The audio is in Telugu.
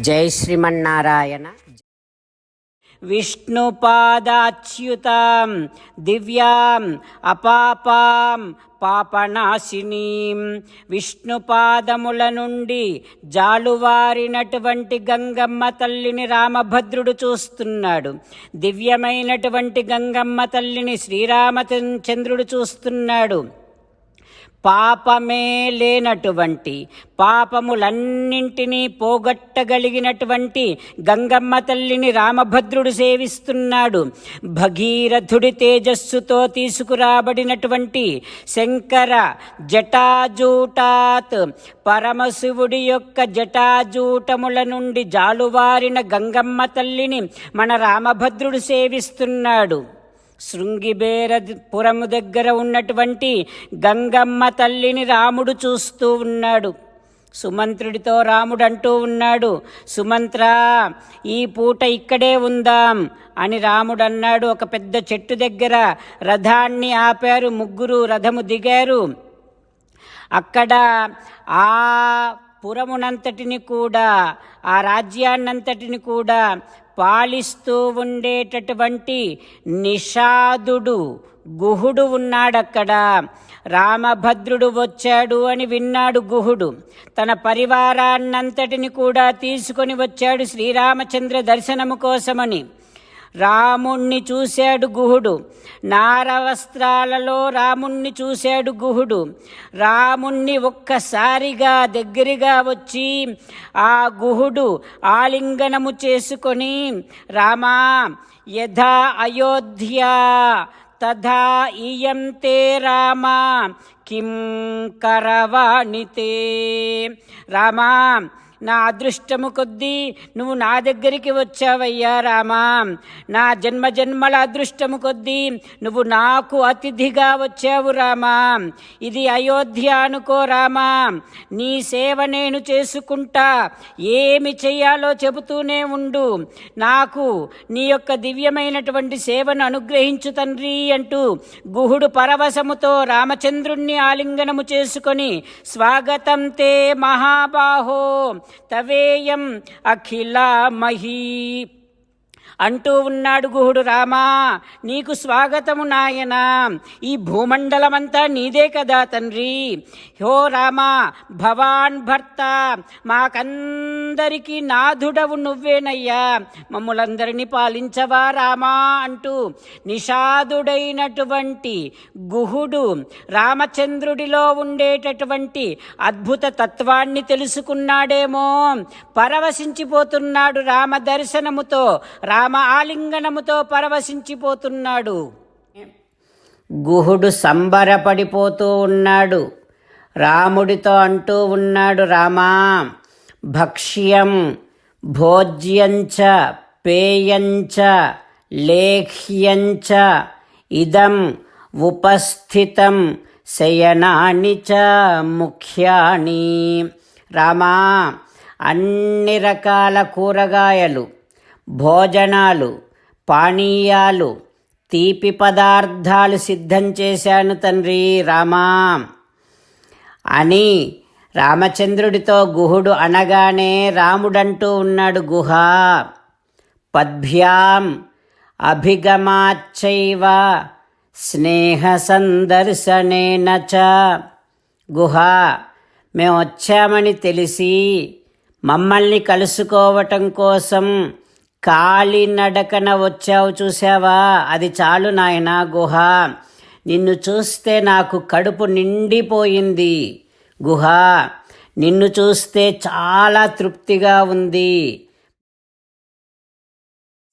జై శ్రీమన్నారాయణ. విష్ణుపాదాచ్యుతాం దివ్యాం అపాపాం పాపనాశినీం. విష్ణుపాదముల నుండి జాలువారినటువంటి గంగమ్మ తల్లిని రామభద్రుడు చూస్తున్నాడు. దివ్యమైనటువంటి గంగమ్మ తల్లిని శ్రీరామచంద్రుడు చూస్తున్నాడు. పాపమే లేనటువంటి పాపములన్నింటినీ పోగొట్టగలిగినటువంటి గంగమ్మ తల్లిని రామభద్రుడు సేవిస్తున్నాడు. భగీరథుడి తేజస్సుతో తీసుకురాబడినటువంటి శంకర జటాజూటాత్ పరమశివుడి యొక్క జటాజూటముల నుండి జాలువారిన గంగమ్మ తల్లిని మన రామభద్రుడు సేవిస్తున్నాడు. శృంగిబేరపురము దగ్గర ఉన్నటువంటి గంగమ్మ తల్లిని రాముడు చూస్తూ ఉన్నాడు. సుమంత్రుడితో రాముడు అంటూ ఉన్నాడు సుమంత్ర ఈ పూట ఇక్కడే ఉందాం అని రాముడు అన్నాడు ఒక పెద్ద చెట్టు దగ్గర రథాన్ని ఆపారు ముగ్గురు రథము దిగారు. అక్కడ ఆ పురమునంతటిని కూడా ఆ రాజ్యాన్నంతటిని కూడా పాలిస్తూ ఉండేటటువంటి నిషాదుడు గుహుడు ఉన్నాడక్కడ. రామభద్రుడు వచ్చాడు అని విన్నాడు గుహుడు. తన పరివారాన్నంతటిని కూడా తీసుకొని వచ్చాడు శ్రీరామచంద్ర దర్శనము కోసమని. రాముణ్ణి చూశాడు గుహుడు. నారవస్త్రాలలో రాముణ్ణి చూశాడు గుహుడు. రాముణ్ణి ఒక్కసారిగా దగ్గరగా వచ్చి ఆ గుహుడు ఆలింగనము చేసుకొని రామా యథా అయోధ్య తథా ఇయం తే రామా కిం కరవాణితే. రామా నా అదృష్టము కొద్దీ నువ్వు నా దగ్గరికి వచ్చావయ్యా రామా. నా జన్మ జన్మల అదృష్టము కొద్దీ నువ్వు నాకు అతిథిగా వచ్చావు రామా. ఇది అయోధ్య అనుకో రామా. నీ సేవ నేను చేసుకుంటా. ఏమి చెయ్యాలో చెబుతూనే ఉండు. నాకు నీ యొక్క దివ్యమైనటువంటి సేవను అనుగ్రహించు తండ్రి అంటూ గుహుడు పరవశముతో రామచంద్రుణ్ణి ఆలింగనము చేసుకొని స్వాగతం తే మహాబాహో. తవేయం అఖిలామహీ అంటూ ఉన్నాడు గుహుడు రామా. నీకు స్వాగతము నాయనా. ఈ భూమండలమంతా నీదే కదా తండ్రి. హో రామా భవాన్ భర్త మాకందరికీ నాథుడవు నువ్వేనయ్యా. మమ్ములందరినీ పాలించవా రామా అంటూ నిషాదుడైనటువంటి గుహుడు రామచంద్రుడిలో ఉండేటటువంటి అద్భుత తత్వాన్ని తెలుసుకున్నాడేమో. పరవశించిపోతున్నాడు రామ దర్శనముతో. రామ ఆలింగనముతో పరవశించిపోతున్నాడు. గుహుడు సంబరపడిపోతూ ఉన్నాడు. రాముడితో అంటూ ఉన్నాడు రామా భక్ష్యం భోజ్యంచ పేయంచ లేఖ్యంచ ఇదం ఉపస్థితం శయనాని చ ముఖ్యాని రామా అన్ని రకాల కూరగాయలు భోజనాలు పానీయాలు తీపి పదార్థాలు సిద్ధం చేశాను తండ్రి రామా. అని రామచంద్రుడితో గుహుడు అనగానే రాముడంటూ ఉన్నాడు గుహ. పద్భ్యాం అభిగమాచ్చైవ స్నేహ సందర్శనేన చ. గుహ మేము వచ్చామని తెలిసి మమ్మల్ని కలుసుకోవటం కోసం కాలినడకన వచ్చావు చూసావా అది చాలు నాయనా గుహ. నిన్ను చూస్తే నాకు కడుపు నిండిపోయింది. గుహ నిన్ను చూస్తే చాలా తృప్తిగా ఉంది.